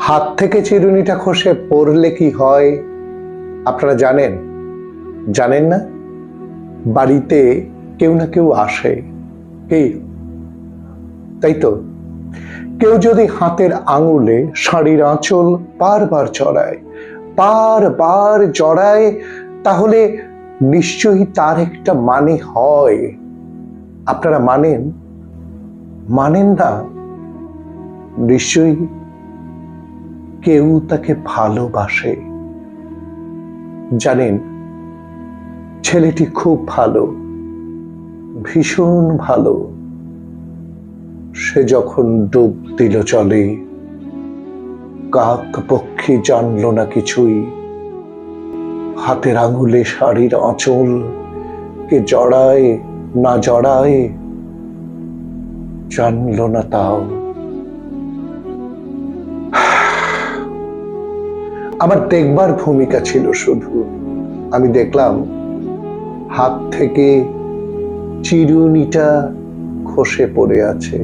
হাত থেকে চিরুনিটা খসে পড়লে কি হয়? আপনারা জানেন? জানেন না? বাড়িতে কেউ না কেউ আসে। কি? তাই তো। কেউ যদি হাতের আঙুলে শাড়ির আঁচল বারবার চড়ায়, বারবার জড়ায়, তাহলে নিশ্চয়ই তার একটা মানে হয়। আপনারা মানেন? মানেন না? নিশ্চয়ই কেউ তাকে ভালোবাসে। জানেন, ছেলেটি খুব ভালো, ভীষণ ভালো। সে যখন ডুব দিল চলে কাক পক্ষী জানল না কিছুই। হাতের আঙুলে শাড়ির আঁচল, কে জড়ায় না জড়ায়, জানল না তাও। আমার দেখবার ভূমিকা ছিল শুধু। আমি দেখলাম হাত থেকে চিরুনিটা খসে পড়ে আছে।